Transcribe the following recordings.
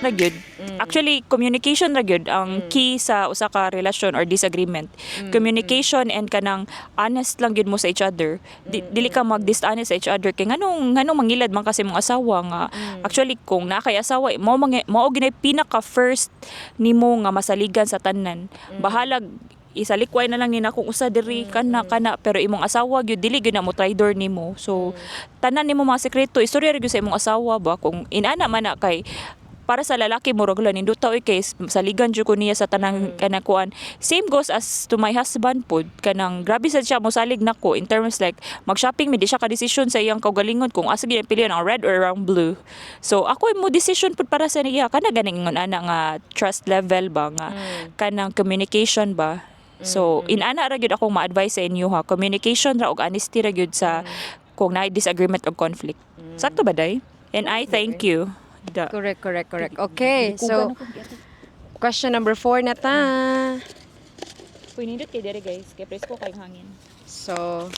ra gyud. Actually communication ra gyud ang key sa usa ka relasyon or disagreement. Communication and kanang honest lang gyud mo sa each other. Di, dili ka mag dishonest sa each other. Kay nganong nganong mangilad man kasi mong asawa nga. Actually kung na kay asawa mo mao ginay pinaka first nimo nga masaligan sa tanan. Bahalag isalikway na lang ni na kung usa diri kana kana. Pero imong asawa gyud dili gyud na mo traidor nimo. So tanan nimo mga sekreto. Istorya gyud sa imong asawa ba? Kung inana man na kay para sa lalaki mo roglan nindot ta oy kay saligan jud ko niya sa tanang kanang kuan. Same goes as to my husband pod kanang grabe sad siya mo salig nako in terms like mag-shopping mi di siya ka decision sa iyang kaugalingon kung asa gyud pilihan ang red or ang blue. So ako mo decision pod para sa niya. Kana ganing ana nga trust level ba nga kanang communication ba? So, inana ra gyud akong ma-advise sa inyo ha. Communication ra og honesty ra gyud sa kung naay disagreement o conflict. Sakto ba day? And I thank you. Da. Correct, correct, correct. Okay, so question number four na ta. Uy, nindot kay dere guys. Kay presko kay hangin. So,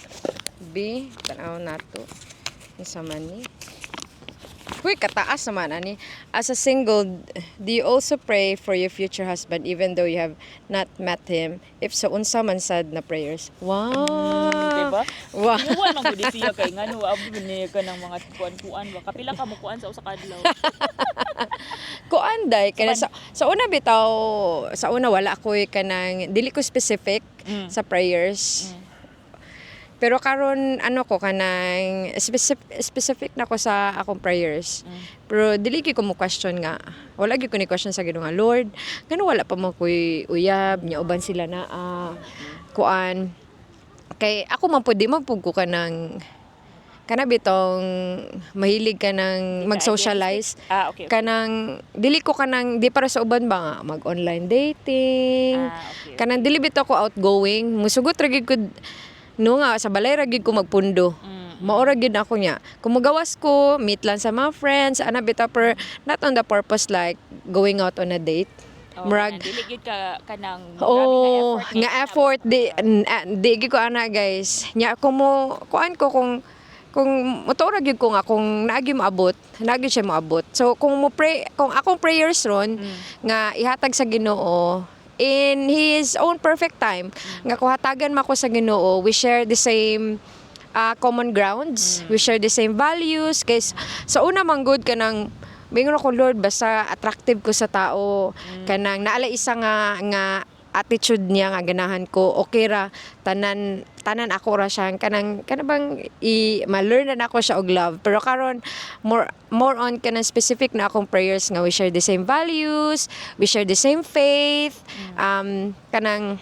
B, tanaw na to. Isa man ni. Uy, kataas naman ani. As a single, do you also pray for your future husband even though you have not met him? If so, unsa man sad na prayers? Wow. Diba? Wow. Inuwan man gud siya kay ngano abi ni ka ng mga kuan-kuan ba. Kapila ka mo kuan sa usa ka adlaw. Kuanday kaya sa sa una bitaw sa una wala ko kanang dili ko specific Mm. sa prayers. Pero karon ano ko kanang specific, specific na ko sa akong prayers. Pero dili gyud ko mo question nga. Wala gyud ko ni question sa Ginoo nga Lord. Ngano wala pa mo koy uyab nya uban sila na ah, kuan. Kay ako man pud di magpug ko kanang kana bitong mahilig ka ng mag-socialize Ah, okay. okay. kanang dili ko kanang di para sa uban ba nga mag online dating Ah, okay. kanang dili bitaw ko outgoing musugot ra gyud ko no nga sa balay ra gyud ko magpundo Mm. mao ra gyud ako nya kung magawas ko meet lang sa mga friends ana bitaw per not on the purpose like going out on a date Oh, Murag- kanang dili gyud ka kanang Oh, grabe nga effort di n- ah, di gyud ko ana guys. Nya ako mo kuan ko kung kung motora gyud ko nga kung naagi maabot, naagi siya maabot. So kung mo pray kung akong prayers ron nga ihatag sa Ginoo in his own perfect time nga kuhatagan mako sa Ginoo, we share the same uh, common grounds, we share the same values kay sa una man good ka ng Mingon ako Lord basta attractive ko sa tao. Kanang naala isa nga nga attitude niya nga ganahan ko okay ra tanan tanan ako ra siya. Kanang kana bang i ma-learn na ako siya og love. Pero karon more more on kanang specific na akong prayers nga we share the same values we share the same faith. Um kanang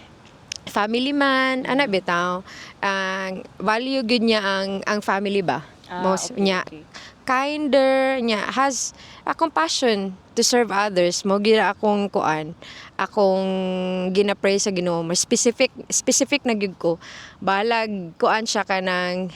family man ana bitaw. Ang value gyud niya ang ang family ba? Ah, Most- okay, niya. okay. Kinder niya has a compassion to serve others. Mo gira akong kuan akong ginapray sa Ginoo. Specific specific na gyud ko. Balag kuan siya kanang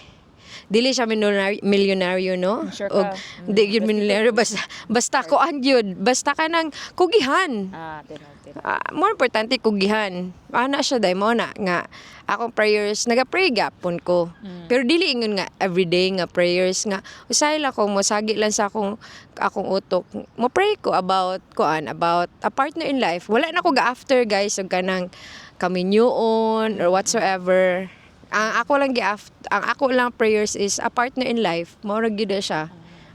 dili siya milyonaryo, milyonaryo no? Sure ka. Og di gyud milyonaryo basta basta kuan gyud basta kanang kugihan. Ah, tino, tino. Ah, more importante kugihan. Ana siya dai mo na nga akong prayers naga-pray gapon ko. Pero dili ingon nga everyday nga prayers nga usay lang ko mo sagi lang sa akong akong utok. Mo pray ko about kuan about a partner in life. Wala na ko ga after guys og kanang kaminyoon or whatsoever ang ako lang gi ang ako lang prayers is a partner in life mo ra gyud siya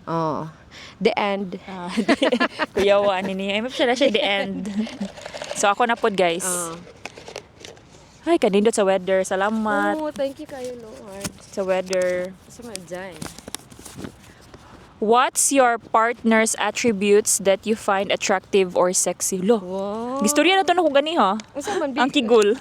oh the end Ah, kuyawa ni niya. Ay, siya the end. so ako na pod guys. oh. Ay, kanindot sa weather. Salamat oh thank you kayo lord sa weather. sa mga dyan What's your partner's attributes that you find attractive or sexy? Lo, wow gistorya na to na kung gani ha. Ang kigol.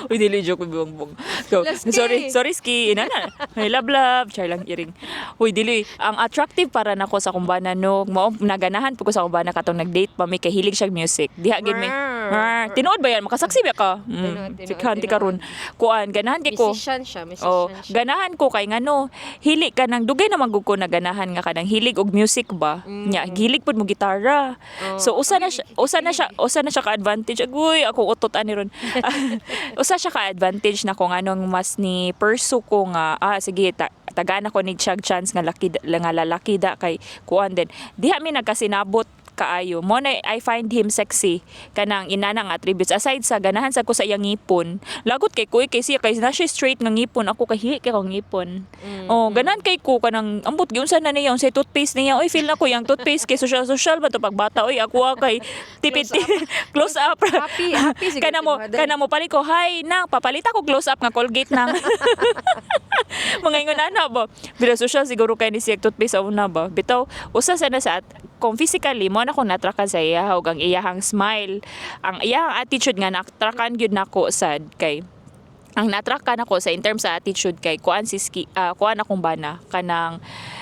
Uy, dili joke bong bong. So, Laski. sorry, sorry ski. Ina na. Ay, love love. Char lang iring. Uy, dili. Ang attractive para nako sa kumbana no. Mao naganahan po ko sa kumbana katong nag-date pa mi kay hilig siya music. Diha gid mi. Ah, Tinuod ba yan? Makasaksi ba ka? Mm. tinuod, Sikhan ti karon. Kuan ganahan kay ko. musician siya musician Oh, siya ganahan ko kay ngano, hili ka nang dugay naman gud ko na ganahan nga kanang hilig og music ba. Nya, hilig pud mo gitara. Oh. So usa na siya, usa na siya, usa na siya ka advantage. Agoy, ako utot ani ron. usa siya ka advantage na kung anong mas ni pursue ko nga ah sige ta tagaan ako ni chag chance nga laki nga lalaki da kay kuan din. Diha mi nagkasinabot kaayo. Mo na I find him sexy. Kanang inanang attributes. Aside sa ganahan sa ko sa iyang ngipon lagot kay kuy kay siya kay na siya straight nga ngipon. Ako kay hi kay kong ngipon. Oh ganan kay ko kanang ambot giunsa na niya say toothpaste niya? Oy feel na ko yung toothpaste kay social social ba to pagbata? Oy ako kay tipit close up. Happy, happy kana mo kana mo pali ko hi nang papalit ako close up nga Colgate nang. Mga ingon ana ba? Bila social siguro kay ni siya toothpaste sa una ba? Bitaw usa sa na sa kung physically mo na ko natrakan sa iya ug ang iyahang smile. Ang iyahang attitude nga natrakan gyud nako sad kay. Ang natrakan ako sa in terms sa attitude kay kuan si ah, kuan akong bana. Kanang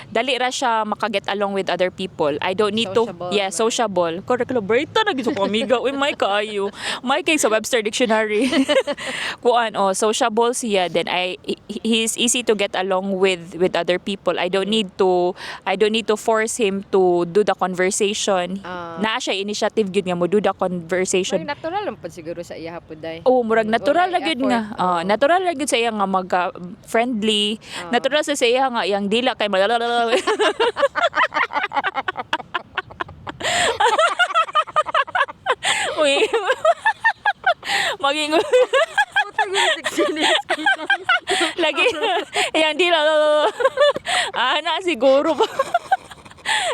dali ra siya makaget along with other people I don't need Sociable, to yeah right. sociable correct celebrate na gid ko amiga uy may kaayo may kay sa Webster dictionary kuan oh sociable siya then I he- he's easy to get along with with other people I don't need to I don't need to force him to do the conversation Ah. naa siya initiative gyud nga mo do the conversation May natural lang po siguro sa iya hapon day. Oh, murag natural Wala na gyud nga. Oo. Ah, natural na gyud sa iya nga mag ah, friendly. Oo. Natural sa iya nga yang dila kay malalala. Uy. Maging lagi yang dila. Ana siguro ba.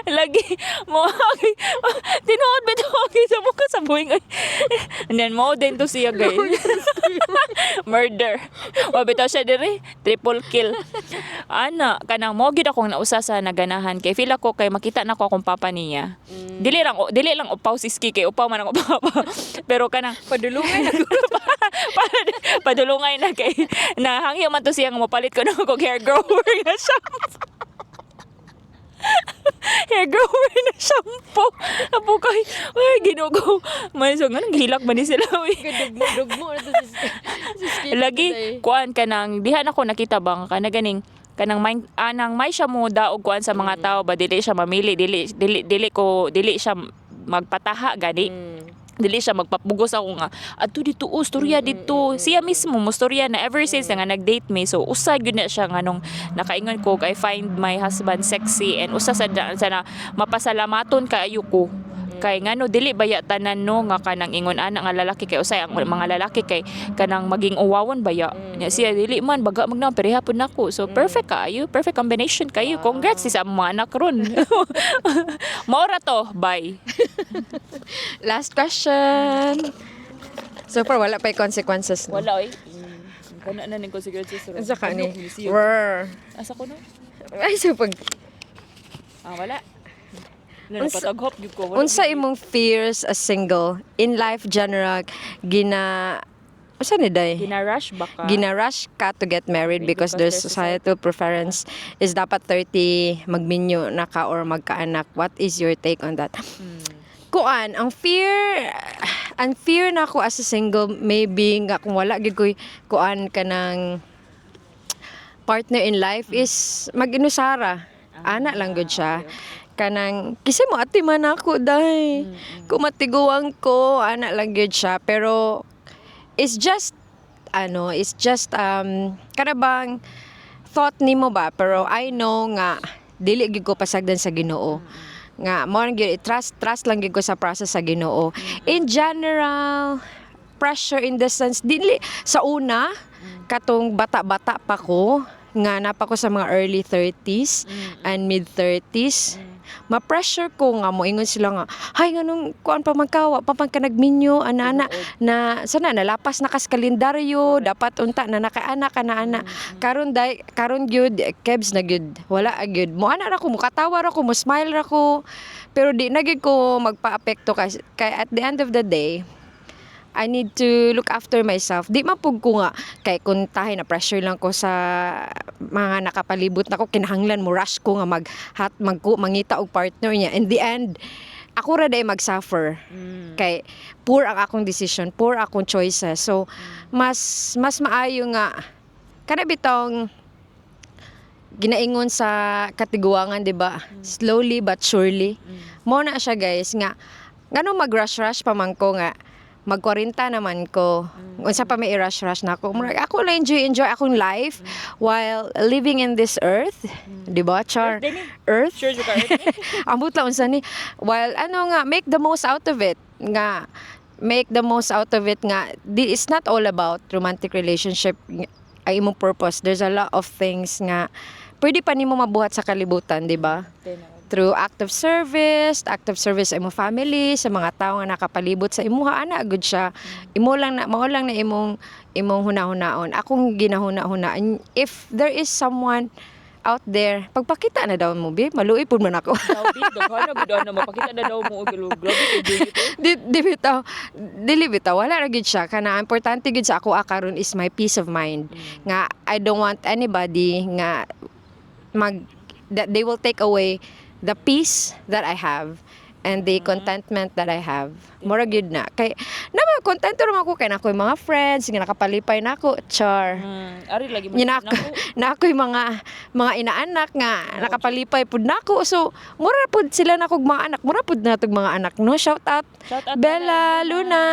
lagi mo tinuod bitaw ako sa mukha sa buhing and then mo din to siya guys murder wa bitaw siya diri triple kill ana kanang mo gid akong nausa sa naganahan. Kay feel ako kay makita na ko akong papa niya. Dili lang dili lang upaw si ski kay upaw man ako papa pero kanang Padulungay na Pad- padulungay na kay nahangyo man to siya nga mopalit ko na ako hair grower nga shampoo. Hair grower na shampoo. Apo kay ay ginugo. Man so nga hilak man ni sila si Skip lagi kuan kanang diha na ko nakita bang kana ganing kanang may anang may siya mo daog kuan sa mga tao ba dili siya mamili dili dili dili ko dili siya magpataha gani. Mm. dili siya magpapugos ako nga adto dito oh storya dito. siya mismo mo storya na ever since nga nag-date me so usa gyud na siya nga nung nakaingon ko I find my husband sexy and usa sa sa na mapasalamaton kaayo ko kay ngano dili baya tanan no nga kanang ingon ana nga lalaki kay usay ang mga lalaki kay kanang maging uwawon baya nya siya dili man baga magna pareha pud nako so perfect kaayo perfect combination kayo congrats sa mga anak ron Maura to bye Last question. So far, wala pa consequences. No? Wala oy. Kana na ning consequences ro. Asa ka ni? Ano, Were. Asa ko no? Ay, so pag... Ah, wala. Wala Unsa- gyud ko. Imong fears as single in life general gina Unsa ni day? Gina-rush ba ka? Gina-rush ka to get married because, Because there's societal preference is dapat 30 magminyo na ka or magkaanak. What is your take on that? Hmm. Kuan, ang fear ang fear na ako as a single maybe nga kung wala gid ko'y kuan ka ng partner in life is mag-inusara. Ana lang gud siya. Kanang kasi mo ati man ako dai. Kung matiguang ko, ana lang gud siya. Pero it's just ano, it's just um karabang thought nimo ba? Pero I know nga dili gid ko pasagdan sa Ginoo. Nga mo lang gyud trust trust lang gid ko sa process sa Ginoo. In general pressure in the sense dili sa una katong bata-bata pa ko nga napa ko sa mga early 30s and mid 30s ma-pressure ko nga mo ingon sila nga hay nganong kuan pa magkawa pa pang kanagminyo ana-ana na sana nalapas na kas kalendaryo dapat unta na nakaanak ana. Ana karon day karon gyud kebs na gyud wala gyud. Mo ana ra ko mo katawa ra ko mo smile ra ko pero di na gyud ko magpa-apekto kay, kay at the end of the day I need to look after myself. Di mapug ko nga kay kung tahay na pressure lang ko sa mga nakapalibot nako kinahanglan mo rush ko nga mag hat magku mangita og partner niya. In the end, ako ra day mag-suffer. Mm. Kay poor ang akong decision, poor akong choices. So mas mas maayo nga kana bitong ginaingon sa katiguangan, 'di ba? Slowly but surely. Mo na siya guys nga ngano mag-rush rush pa man ko nga magkwarenta naman ko. Mm. Unsa pa may i-rush-rush na ako. Murag ako lang enjoy enjoy akong life while living in this earth. Di ba, Char? Mm. Earth eh. Earth? Sure ka Ambot lang unsa ni. While ano nga make the most out of it nga make the most out of it nga it's not all about romantic relationship ay imong purpose. There's a lot of things nga pwede pa nimo mabuhat sa kalibutan, di ba? Through act of service, act of service sa imong family, sa mga tao nga nakapalibot sa imuha ana good siya. Imo lang na mao lang na imong imong hunahunahon. Akong ginahuna-huna if there is someone out there, pagpakita na daw mo, be, maluoy pud man ako. Daghan na gud na mapakita na daw mo di, di bitaw, dili bitaw, wala ra gid siya. Kana importante gid sa ako akaron is my peace of mind. Nga I don't want anybody nga mag that they will take away the peace that I have and the contentment that I have. Mura gyud na. Kay naman kontento naman ako kay na ako mga friends nga nakapalipay na ako, char. Hmm, ari lagi mo na, na ako'y mga mga inaanak nga nakapalipay pud nako so mura pud sila na kog mga anak. Mura pud na tog mga anak no? Shout out Shout out Bella. Na Luna.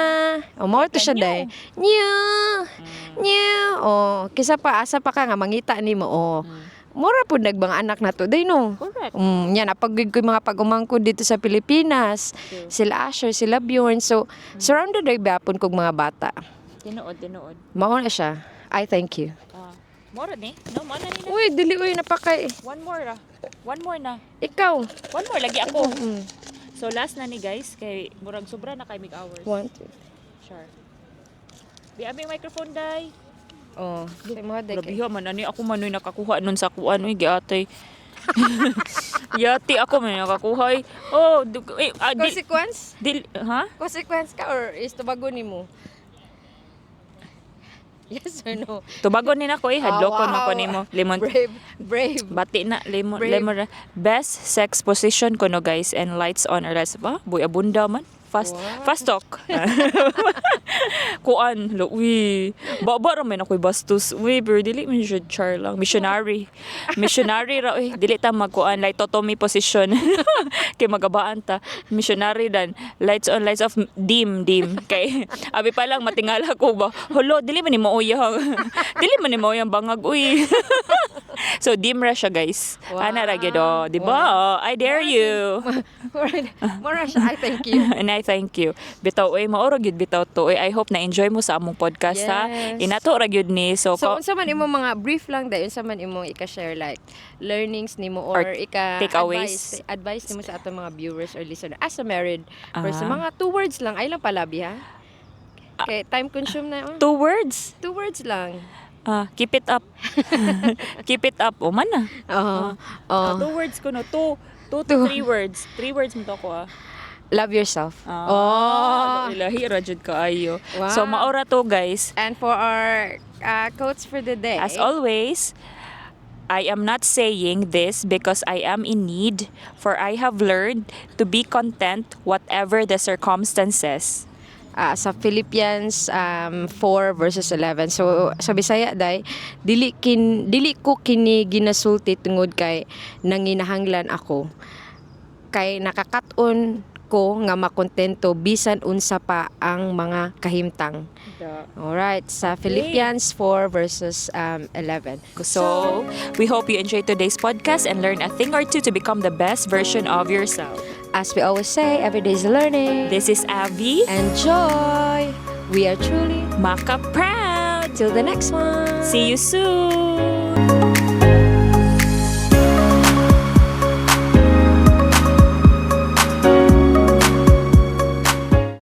O mo to siya day. New New oh kisa pa asa pa ka nga mangita nimo oh mura pud nag mga anak na to day no Correct. Mm, yan, napagod ko yung mga pagumangko dito sa Pilipinas. True. Sila Asher, sila Bjorn. So, surrounded ay bapon kog mga bata. Tinuod, tinuod. Mao na siya. I thank you. Ah, more ni. No, mo na ni na. Uy, dili uy, napakay. One more ah. One more na. Ikaw. One more lagi ako. Mm. So last na ni guys kay murag sobra na kay mig hours. One, two. Sure. Di aming microphone dai. Oh, di mo Grabe ha man ani ako manoy nakakuha nun sa kuan oy giatay. Yati ako man nakakuha. eh. Oh, du- eh, ah, di, Consequence? di, ha? Consequence ka or is tubago ni mo? Yes or no? Tubagon ni nako eh, hadlokon Ah, wow. nimo. Lemon Brave. Brave. Bati na lemon Brave. lemon best sex position ko no guys and lights on or else ba buy abunda man fast Wow. fast talk. Kuan lo uy baba ra man ako'y bastos. Uy pero dili man siya char lang. Missionary. Missionary ra uy dili ta magkuan. Like totomi position. Kay magabaan ta. Missionary dan. Lights on lights off. Dim dim. Kay abi pa lang matingala ko ba. Hulo dili man ni mauyang dili man ni mauyang bangag uy so dim ra siya guys ana ra gyud oh, di ba oh, I dare you Mura siya. I thank you. and I thank you. Bitaw oy maoro gyud bitaw to. Oy, I hope na enjoy mo sa among podcast ha. Yes. Inato ra gyud ni. So, So, unsa man imo mga brief lang dahil unsa man imo ika-share like learnings nimo or, Or ika takeaways. advice, advice nimo sa atong mga viewers or listener as a married person. Ah. Mga two words lang ay lang palabi ha. Okay, time consume na. oh. two words. Two words lang. Ah, keep it up. keep it up. O man na. Oo. Ah, Oh. two words ko no. Two, two to Two. three words. Three words mo to ko ah. Love yourself. Ah, oh. Ilahi ra jud kaayo. Wow. So maora to guys. And for our uh, quotes for the day. As always, I am not saying this because I am in need, for I have learned to be content whatever the circumstances. Ah, sa Philippians um, 4 verses 11. So sa Bisaya day dili kin dili ko kini ginasulti tungod kay nanginahanglan ako. Kay nakakaton ko nga makontento bisan unsa pa ang mga kahimtang. Alright, sa Philippians 4 verses um, 11. So, we hope you enjoyed today's podcast and learn a thing or two to become the best version of yourself. As we always say, every day is learning. This is Abby, and joy. We are truly Maka Proud. till the next one. See you soon.